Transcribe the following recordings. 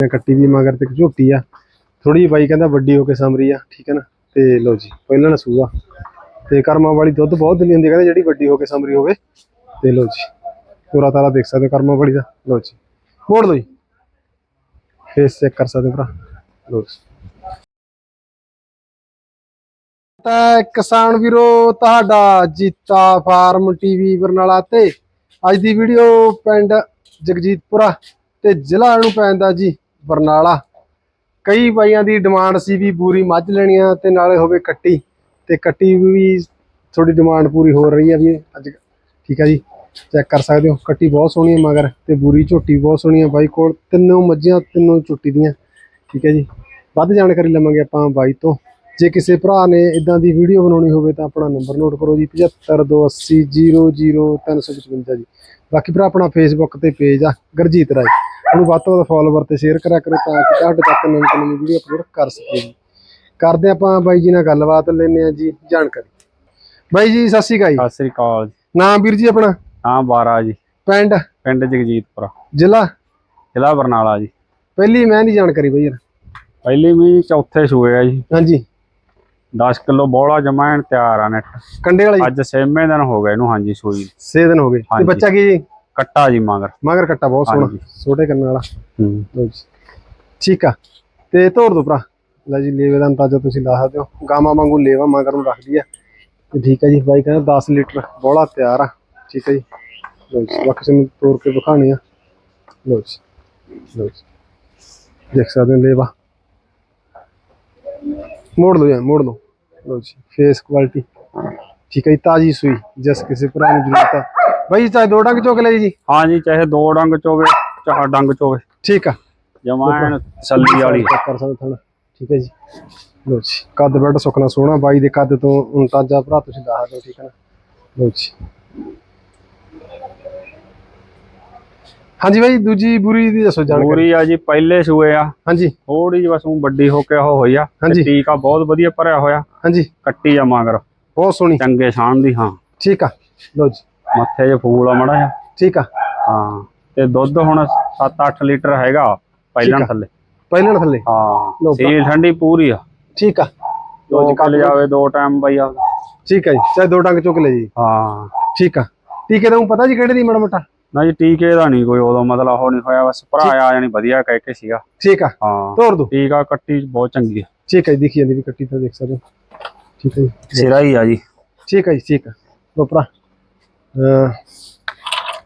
ਕੱਟੀ ਵੀ ਮਗਰ ਤੇ ਝੋਟੀ ਆ। ਥੋੜੀ ਬਾਈ ਕਹਿੰਦਾ ਵੱਡੀ ਹੋ ਕੇ ਸਮਰੀ ਆ, ਠੀਕ ਹੈ ਨਾ? ਤੇ ਲਓ ਜੀ ਪਹਿਲਾਂ ਨਸੂਆ ਤੇ ਕਰਮਾਂ ਵਾਲੀ ਦੁੱਧ ਬਹੁਤ ਦਿੰਦੀ ਹੁੰਦੀ ਕਹਿੰਦੇ ਜਿਹੜੀ ਵੱਡੀ ਹੋ ਕੇ ਸਮਰੀ ਹੋਵੇ। ਤੇ ਲਓ ਜੀ, ਪੂਰਾ ਤਾਰਾ ਦੇਖ ਸਕਦੇ ਹੋ ਵਾਲੀ ਦਾ। ਲਓ ਜੀ, ਮੋੜ ਲਓ ਜੀ। ਫੇਸ ਚੈੱਕ ਕਰ ਸਕਦੇ ਭਰਾ। ਲਓ ਜੀ। ਤਾਂ ਕਿਸਾਨ ਵੀਰੋ, ਤੁਹਾਡਾ ਜੀਤਾ ਫਾਰਮ ਟੀਵੀ ਬਰਨਾਲਾ ਤੇ ਅੱਜ ਦੀ ਵੀਡੀਓ ਪਿੰਡ ਜਗਜੀਤਪੁਰਾ ਤੇ ਜ਼ਿਲ੍ਹਾ ਨੂੰ ਪੈਂਦਾ ਜੀ। ਬਰਨਾਲਾ। ਕਈ ਬਾਈਆਂ ਦੀ ਡਿਮਾਂਡ ਸੀ ਵੀ ਪੂਰੀ ਮੱਝ ਲੈਣੀ ਆ ਤੇ ਨਾਲੇ ਹੋਵੇ ਕੱਟੀ। ਤੇ ਕੱਟੀ ਵੀ ਥੋੜੀ ਡਿਮਾਂਡ ਪੂਰੀ ਹੋ ਰਹੀ ਆ ਵੀ ਅੱਜ ਠੀਕ ਆ ਜੀ? ਚੈੱਕ ਕਰ ਸਕਦੇ ਹੋ, ਕੱਟੀ ਬਹੁਤ ਸੋਹਣੀ ਹੈ ਮਗਰ ਤੇ ਬੂਰੀ ਝੋਟੀ ਬਹੁਤ ਸੋਹਣੀ ਹੈ ਬਾਈ ਕੋਲ। ਤਿੰਨੋਂ ਮੱਝਾਂ, ਤਿੰਨੋਂ ਝੋਟੀ ਦੀਆਂ। ਠੀਕ ਹੈ ਜੀ? ਵੱਧ ਜਾਣਕਾਰੀ ਲਵਾਂਗੇ ਆਪਾਂ ਬਾਈ ਤੋਂ। ਜੇ ਕਿਸੇ ਭਰਾ ਨੇ ਇਦਾਂ ਦੀ ਵੀਡੀਓ ਬਣਾਉਣੀ ਹੋਵੇ ਤਾਂ ਆਪਣਾ ਨੰਬਰ ਨੋਟ ਕਰੋ ਜੀ 7528000355 ਜੀ। ਬਾਕੀ ਭਰਾ ਆਪਣਾ ਫੇਸਬੁੱਕ ਤੇ ਪੇਜ ਆ, ਗਰਜੀਤ ਰਾਏ। ਉਹਨੂੰ ਵੱਧ ਤੋਂ ਵੱਧ ਫੋਲੋਵਰ ਤੇ ਸ਼ੇਅਰ ਕਰਿਆ ਕਰੋ ਤਾਂ ਕਿ ਤੁਹਾਡੇ ਤੱਕ ਨਵੀਂ ਤੋਂ ਨਵੀਂ ਵੀਡੀਓ ਅਪਲੋਡ ਕਰ ਸਕੀਏ ਕਰਦੇ ਆਪਾਂ ਬਾਈ ਜੀ ਨਾਲ ਗੱਲਬਾਤ ਲੈਣੇ ਆ ਜੀ ਜਾਣਕਾਰੀ। ਬਾਈ ਜੀ ਸਤਿ ਸ਼੍ਰੀ ਅਕਾਲ ਸਤਿ ਸ੍ਰੀ ਅਕਾਲ ਨਾਮ ਵੀਰ ਜੀ ਆਪਣਾ? ਹਾਂ 12 ਜੀ। ਪਿੰਡ? ਪਿੰਡ ਜਗਜੀਤਪੁਰਾ। ਜ਼ਿਲ੍ਹਾ? ਜ਼ਿਲ੍ਹਾ ਬਰਨਾਲਾ ਜੀ। ਪਹਿਲੀ ਮੈਂ ਨਹੀਂ ਜਾਣਕਾਰੀ ਬਈ ਯਾਰ। ਪਹਿਲੀ ਵੀ ਚੌਥੇ ਸੂਏ ਆ ਜੀ। ਹਾਂਜੀ। 10 ਕਿਲੋ ਬੋਲਾ ਜਮਾਇਣ ਤਿਆਰ ਆ ਨੈਟ ਕੰਡੇ ਵਾਲਾ? ਜੀ ਅੱਜ ਛੇਵੇਂ ਦਿਨ ਹੋ ਗਏ ਇਹਨੂੰ ਹਾਂਜੀ ਸੂਈ 6 ਦਿਨ ਹੋ ਗਏ। ਤੇ। ਬੱਚਾ ਕੀ ਜੀ? ਕੱਟਾ ਜੀ ਮਗਰ। ਮਗਰ ਕੱਟਾ ਬਹੁਤ ਸੋਹਣਾ। ਛੋਟੇ ਕੰਨ ਵਾਲਾ। ਹੂੰ। ਲਓ ਜੀ। ਠੀਕ ਆ। ਤੇ ਤੋੜ ਦੋ ਭਰਾ। ਲੈ ਜੀ ਲੇਵੇ ਦਾ ਅੰਦਾਜ਼ਾ ਤੁਸੀਂ ਲਾ ਸਕਦੇ ਹੋ। ਗਾਵਾਂ ਵਾਂਗੂ ਲੇਵਾ ਮਗਰ ਨੂੰ ਰੱਖਦੀ ਆ। ਤੇ ਠੀਕ ਹੈ ਜੀ ਬਾਈ ਕਹਿੰਦਾ 10 ਲੀਟਰ ਬੋਲਾ ਤਿਆਰ ਆ। ਠੀਕ ਹੈ ਜੀ। ਲਓ ਜੀ ਬਾਕੀ ਤੁਹਾਨੂੰ ਤੋੜ ਕੇ ਵਿਖਾਣੇ ਆ। ਲਓ ਜੀ ਲਓ ਜੀ। ਦੇਖ ਸਕਦੇ ਹੋ ਲੇਵਾ। ਮੋੜ ਲਓ ਯਾਰ ਮੋੜ ਲਓ। ਲਓ ਜੀ ਫੇਸ ਕੁਆਲਿਟੀ ਠੀਕ ਹੈ ਜੀ ਤਾਜੀ ਸੂਈ ਜਿਸ ਕਿਸੇ ਭਰਾ ਨੂੰ ਜ਼ਰੂਰਤ ਆ। ਬਾਈ ਚਾਹੇ ਦੋ ਡੰਗ ਚੋਕ ਲੈ ਜੀ। ਹਾਂ ਜੀ ਚਾਹੇ ਦੋ ਡੰਗ ਚੋਵੇ ਚਾਹ ਡੰਗ ਚੋਵੇ। ਠੀਕ ਆ। ਜਮਾਇਣ ਸੱਲੀ ਵਾਲੀ। ਠੀਕ ਹੈ ਜੀ। ਲੋ ਜੀ ਕੱਦ ਬੈਡ ਸੁੱਕਣਾ ਸੋਹਣਾ ਬਾਈ ਦੇ ਕੱਦ ਤੋਂ ਅੰਤਾਜਾ ਭਰਾ ਤੁਸੀਂ ਦੱਸ ਦਿਓ ਠੀਕ ਹੈ ਨਾ? ਲੋ ਜੀ। ਹਾਂਜੀ ਬਾਈ ਦੂਜੀ ਬੁਰੀ ਦੀ ਦੱਸੋ ਜਾਣਕਾਰੀ। ਪੂਰੀ ਆ ਜੀ ਪਹਿਲੇ ਸੂਏ ਆ। ਹਾਂਜੀ। ਥੋੜੀ ਜਿਹੀ ਬਸ ਊਂ ਵੱਡੀ ਹੋ ਕੇ ਉਹ ਹੋਈ ਆ। ਹਾਂਜੀ। ਟੀਕਾ ਬਹੁਤ ਵਧੀਆ ਭਰਿਆ ਹੋਇਆ। ਹਾਂਜੀ। ਕੱਟੀ ਆ ਮਗਰ ਬਹੁਤ ਸੋਹਣੀ। ਚੰਗੇ ਸ਼ਾਨ ਦੀ ਹਾਂ। ਠੀਕ ਆ। ਲੋ ਜੀ। ਮੱਥੇ 'ਚ ਫੂਲ ਆ ਮੜਾ ਜਿਹਾ। ਠੀਕ ਆ। ਹਾਂ ਤੇ ਦੁੱਧ ਹੁਣ 7-8 ਲੀਟਰ ਹੈਗਾ ਪਹਿਲਾਂ ਠੀਕ ਆ। ਥੱਲੇ। ਪਹਿਲਾਂ ਥੱਲੇ? ਹਾਂ ਸੀਲ ਠੰਡੀ ਪੂਰੀ ਆ। ਠੀਕ ਆ। ਦੋ ਜੀ ਕੱਲ ਜਾਵੇ ਦੋ ਟਾਈਮ ਬਈ ਆ। ਠੀਕ ਆ ਜੀ ਚਾਹੇ ਦੋ ਡੰਗ ਚੁੱਕ ਲੈ ਜੀ। ਹਾਂ। ਠੀਕ ਆ। ਟੀਕੇ ਦਾ ਊਂ ਪਤਾ ਜੀ ਕਿਹੜੇ ਦੀ ਮਾੜਾ ਮੋਟਾ? ਨਾ ਜੀ ਟੀਕੇ ਦਾ ਨਹੀਂ ਕੋਈ ਉਦੋਂ ਮਤਲਬ ਉਹ ਨਹੀਂ ਹੋਇਆ ਬਸ ਭਰਾ ਆ ਜਾਣੀ ਵਧੀਆ ਕਹਿ ਕੇ ਸੀਗਾ। ਠੀਕ ਆ। ਹਾਂ ਤੋੜ ਦੋ। ਟੀਕਾ ਕੱਟੀ ਬਹੁਤ ਚੰਗੀ ਆ। ਠੀਕ ਆ ਜੀ ਦਿਖੀ ਜਾਂਦੀ ਵੀ ਕੱਟੀ ਤਾਂ ਦੇਖ ਸਕਦੇ ਹੋ। ਠੀਕ ਹੈ ਜੀ। ਸਿਰਾ ਹੀ ਆ ਜੀ। ਠੀਕ ਹੈ ਜੀ ਠੀਕ ਹੈ ਲੋ ਭਰਾ। ਅਹ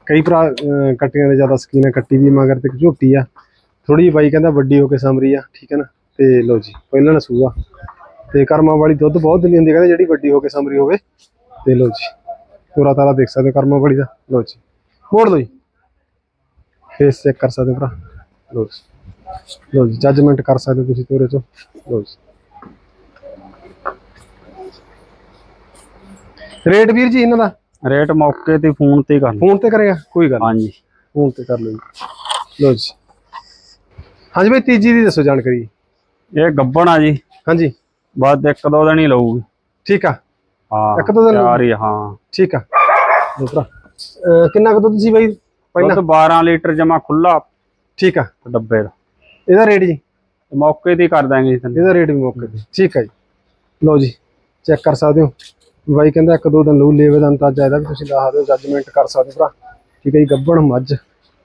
ਕਈ ਭਰਾ, ਅਹ ਕੱਟੀਆਂ ਦੇ ਜ਼ਿਆਦਾ ਸਕੀਨ ਹੈ ਕੱਟੀ ਵੀ ਮਗਰ ਤੇ ਇੱਕ ਝੋਟੀ ਆ। ਥੋੜੀ ਜਿਹੀ ਬਾਈ ਕਹਿੰਦਾ ਵੱਡੀ ਹੋ ਕੇ ਸਮਰੀ ਆ, ਠੀਕ ਹੈ ਨਾ? ਤੇ ਲੋ ਜੀ ਪਹਿਲਾਂ ਨਸੂਆ ਤੇ ਕਰਮਾਂ ਵਾਲੀ ਦੁੱਧ ਬਹੁਤ ਦਿੰਦੀ ਹੁੰਦੀ ਕਹਿੰਦੇ ਜਿਹੜੀ ਵੱਡੀ ਹੋ ਕੇ ਸਾਮਰੀ ਹੋਵੇ। ਤੇ ਲੋ ਜੀ, ਪੂਰਾ ਤਾਰਾ ਦੇਖ ਸਕਦੇ ਹੋ ਕਰਮਾਂ ਵਾਲੀ ਦਾ। ਲੋ ਜੀ, ਮੋੜ ਲੋ ਜੀ। ਫੇਸ ਚੈੱਕ ਕਰ ਸਕਦੇ ਹੋ ਭਰਾ। ਲੋ ਜੀ ਲੋ ਜੀ ਜੱਜਮੈਂਟ ਕਰ ਸਕਦੇ ਹੋ ਤੁਸੀਂ ਤੋਰੇ ਤੋਂ। ਲੋ ਜੀ। ਰੇਟ ਵੀਰ ਜੀ, ਇਹਨਾਂ ਦਾ ਰੇਟ ਮੌਕੇ ਤੇ ਫੋਨ ਤੇ ਕਰਨਾ ਫੋਨ ਤੇ ਕਰੇਗਾ ਕੋਈ ਗੱਲ ਹਾਂਜੀ। ਫੋਨ ਤੇ ਕਰ ਲਓ ਜੀ। ਲਓ ਜੀ। ਹਾਂਜੀ ਬਈ ਤੀਜੀ ਦੀ ਦੱਸੋ ਜਾਣਕਾਰੀ। ਇਹ ਗੱਬਣ ਆ ਜੀ। ਹਾਂਜੀ। ਬਸ ਇੱਕ ਦੋ ਦਿਨ ਹੀ ਲਊਗੀ। ਠੀਕ ਆ। ਹਾਂ ਇੱਕ ਦੋ ਦਿਨ ਤਿਆਰ ਹੀ ਹਾਂ। ਠੀਕ ਆ। ਅਹ ਕਿੰਨਾ ਕੁ ਦੁੱਧ ਸੀ ਬਈ ਪਹਿਲਾਂ? ਦੁੱਧ 12 ਲੀਟਰ ਜਮਾ ਖੁੱਲਾ ਠੀਕ ਆ। ਡੱਬੇ ਦਾ। ਇਹਦਾ ਰੇਟ ਜੀ? ਮੌਕੇ ਤੇ ਕਰ ਦਾਂਗੇ ਜੀ ਤੁਹਾਨੂੰ ਇਹਦਾ ਰੇਟ ਵੀ ਮੌਕੇ ਤੇ। ਠੀਕ ਆ ਜੀ। ਲਓ ਜੀ ਚੈੱਕ ਕਰ ਸਕਦੇ ਹੋ। ਬਾਈ ਕਹਿੰਦਾ ਇੱਕ ਦੋ ਦਿਨ ਲਊ, ਲੇਵੇ ਦਾ ਅੰਦਾਜ਼ਾ ਇਹਦਾ ਵੀ ਤੁਸੀਂ ਲਾ ਸਕਦੇ ਹੋ ਜੱਜਮੈਂਟ ਕਰ ਸਕਦੇ ਭਰਾ। ਠੀਕ ਹੈ ਜੀ, ਗੱਬਣ ਮੱਝ,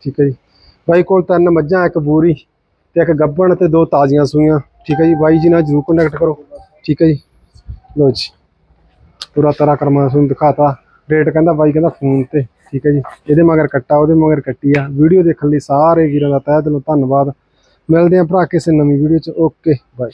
ਠੀਕ ਹੈ ਜੀ। ਬਾਈ ਕੋਲ ਤਿੰਨ ਮੱਝਾਂ, ਇੱਕ ਬੂਰੀ ਤੇ ਇੱਕ ਗੱਬਣ ਤੇ ਦੋ ਤਾਜ਼ੀਆਂ ਸੂਈਆਂ। ਠੀਕ ਹੈ ਜੀ, ਬਾਈ ਜੀ ਨਾਲ ਜਰੂਰ ਕੰਟੈਕਟ ਕਰੋ। ਠੀਕ ਹੈ ਜੀ। ਲਓ ਜੀ, ਪੂਰਾ ਤਰਾ ਕਰਮਾ ਤੁਹਾਨੂੰ ਦਿਖਾਤਾ। ਰੇਟ ਕਹਿੰਦਾ ਬਾਈ ਕਹਿੰਦਾ ਫੋਨ ਤੇ। ਠੀਕ ਹੈ ਜੀ, ਇਹਦੇ ਮਗਰ ਕੱਟਾ, ਉਹਦੇ ਮਗਰ ਕੱਟੀ ਆ। ਵੀਡੀਓ ਦੇਖਣ ਲਈ ਸਾਰੇ ਵੀਰਾਂ ਦਾ ਤਹਿ ਦਿਲੋਂ ਧੰਨਵਾਦ। ਮਿਲਦੇ ਆਂ ਭਰਾ ਕਿਸੇ ਨਵੀਂ ਵੀਡੀਓ ਚ। ਓਕੇ ਬਾਈ